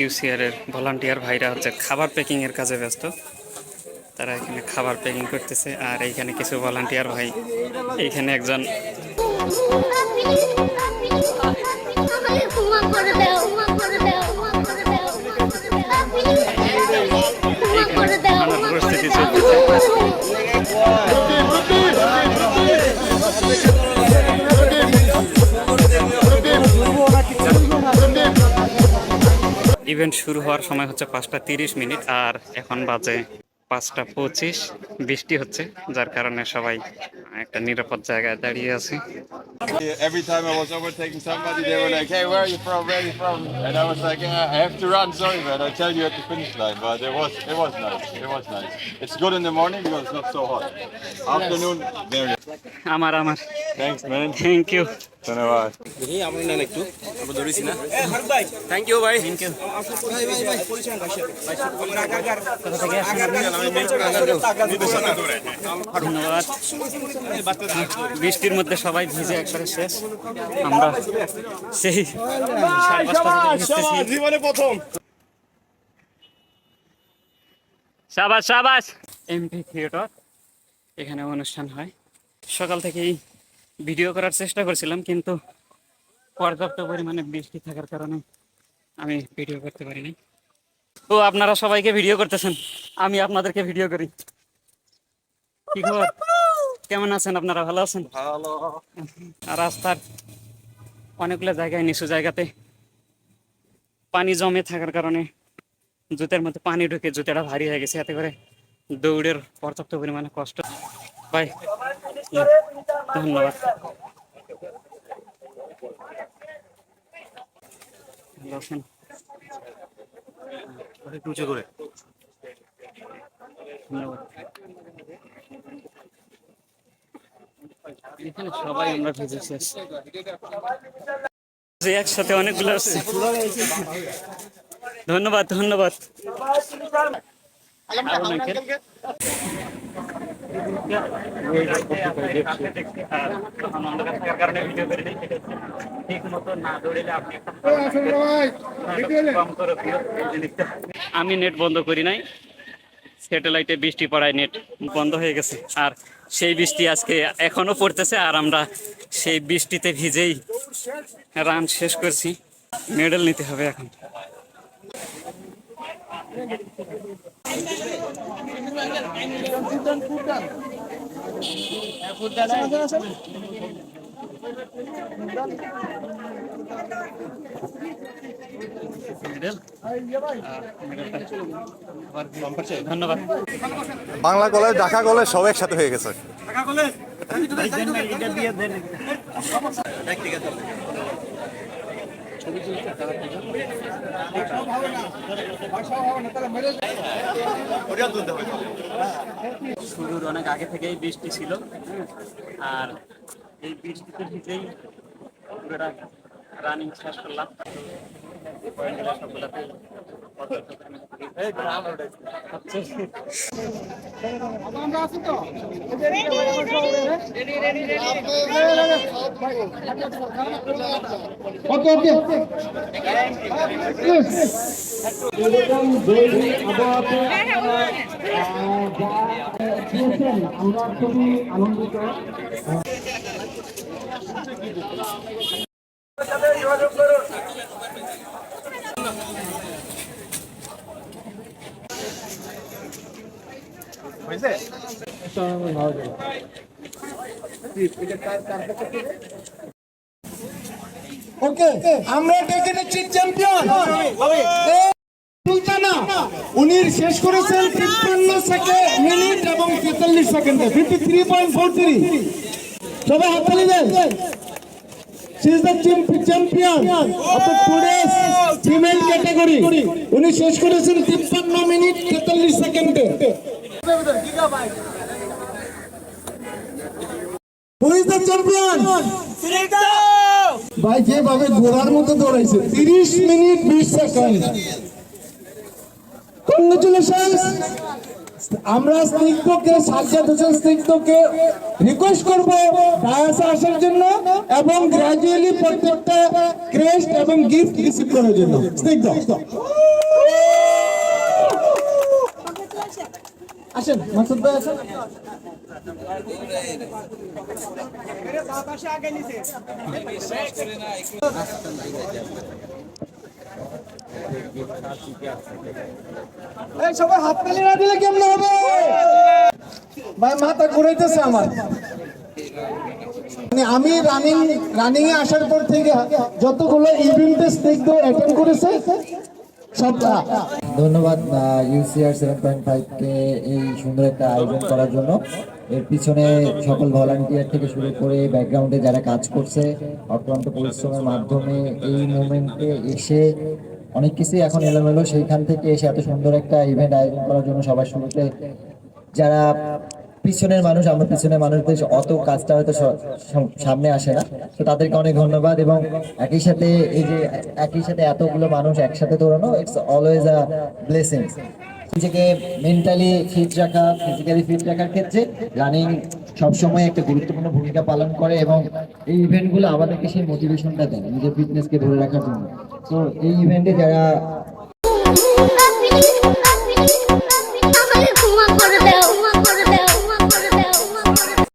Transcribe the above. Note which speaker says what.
Speaker 1: ইউসিআর এর ভলান্টিয়ার ভাইরা হচ্ছে খাবার প্যাকিং এর কাজে ব্যস্ত। তারা এখানে খাবার প্যাকিং করতেছে আর এইখানে কিছু ভলান্টিয়ার ভাই। এইখানে একজন ইভেন্ট শুরু হওয়ার সময় হচ্ছে পাঁচটা তিরিশ মিনিট আর এখন বাজে পাঁচটা পঁচিশ। বৃষ্টি হচ্ছে যার কারণে সবাই একটা নিরাপদ জায়গায় দাঁড়িয়ে আছে। আমার আমার। থ্যাংক ইউ
Speaker 2: ধন্যবাদ।
Speaker 3: আমরা দৌড়েছি না। থ্যাংক ইউ ভাই। থ্যাংক ইউ
Speaker 1: ধন্যবাদ। বৃষ্টির মধ্যে সবাই ভিজে একবারে শেষ। আমরা সেই।
Speaker 3: জীবনে প্রথম
Speaker 1: সাবাস সাবাস। এমপি থিয়েটার এখানে অনুষ্ঠান হয়। সকাল থেকেই ভিডিও করার চেষ্টা করছিলাম কিন্তু পর্যাপ্ত পরিমাণে বৃষ্টি থাকার কারণে আমি ভিডিও করতে পারিনি। ও আপনারা সবাইকে ভিডিও করতেছেন আমি আপনাদেরকে ভিডিও করি। কি খবর? কেমন আছেন আপনারা? ভালো আছেন?
Speaker 3: ভালো।
Speaker 1: রাস্তার অনেকগুলো জায়গায় নিচু জায়গাতে পানি জমে থাকার কারণে জুতের মধ্যে পানি ঢুকে জুতাটা ভারী হয়ে গেছে। এতে করে দৌড়ের পর্যাপ্ত পরিমাণে কষ্ট। ভাই ধন্যবাদ।
Speaker 3: একটু উঁচু করে।
Speaker 1: এখানে সবাই আমরা যে একসাথে অনেকগুলো আসছে। ধন্যবাদ ধন্যবাদ। আমি নেট বন্ধ করি নাই। স্যাটেলাইটে বৃষ্টি পড়ায় নেট বন্ধ হয়ে গেছে। আর সেই বৃষ্টি আজকে এখনও পড়তেছে আর আমরা সেই বৃষ্টিতে ভিজেই রান শেষ করছি। মেডেল নিতে হবে এখন। ধন্যবাদ।
Speaker 4: বাংলা কলেজ ঢাকা কলেজ সব একসাথে হয়ে গেছে।
Speaker 1: শুরুর অনেক আগে থেকেই বৃষ্টি ছিল। আর এই বৃষ্টিতে ভিজেই পুরোটা রানিং শেষ করলাম সবগুলাতে
Speaker 5: এরকম দৈনিক আবহাওয়াতে দিয়েছেন আমরা খুবই আনন্দিত ওকে আমরা ডেকে নিচ্ছি চ্যাম্পিয়ন উনি শেষ করেছেন তিপ্পান্ন সেকেন্ড মিনিট এবং তেতাল্লিশ সেকেন্ডে fifty three point four three সবাই হাততালি দেন। She is the champ- champion of the today's female. উনি শেষ করেছেন তিপ্পান্ন মিনিট তেতাল্লিশ সেকেন্ডে ভাই যেভাবে ঘোড়ার মতো দৌড়াইছে তিরিশ মিনিট বিশ সেকেন্ড। কংগ্রেচুলেশন আমরা স্নিগ্ধকে সাজ্জাদ হোসেন স্নিগ্ধকে রিকোয়েস্ট করব ডায়াসে আসার জন্য এবং গ্র্যাজুয়ালি প্রত্যেকটা ক্রেস্ট এবং গিফট রিসিভ করার জন্য। স্নিগ্ধ। আসেন, মাসুদ ভাই আসেন। সবাই হাততালি না দিলে কেমন হবে? ভাই, মাথা ঘুরাইতেছে আমার। মানে আমি রানিং রানিং এ আসার পর থেকে যতগুলো ইভেন্টে স্নিগ্ধ অ্যাটেন্ড করেছে সব
Speaker 6: ধন্যবাদ ইউসিআর সেভেন পয়েন্ট ফাইভকে এই সুন্দর একটা আয়োজন করার জন্য। এর পিছনে সকল ভলান্টিয়ার থেকে শুরু করে ব্যাকগ্রাউন্ডে যারা কাজ করছে, অক্লান্ত পরিশ্রমের মাধ্যমে এই মুভমেন্টে এসে অনেক কিছুই এখন এলোমেলো। সেইখান থেকে এসে এত সুন্দর একটা ইভেন্ট আয়োজন করার জন্য সবার শুরুতে যারা পিছনের মানুষ, আমরা পিছনের মানুষদের অত কাজটা হয়তো সামনে আসে না। তো তাদেরকে অনেক ধন্যবাদ এবং একই সাথে এই যে একই সাথে এতগুলো মানুষ একসাথে দৌড়ানো ইটস অলওয়েজ আ ব্লেসিং নিজেকে মেন্টালি ফিট রাখা ফিজিক্যালি ফিট রাখার ক্ষেত্রে রানিং সবসময় একটা গুরুত্বপূর্ণ ভূমিকা পালন করে এবং এই ইভেন্টগুলো আমাদেরকে সেই মোটিভেশনটা দেয় নিজের ফিটনেসকে ধরে রাখার জন্য। তো এই ইভেন্টে যারা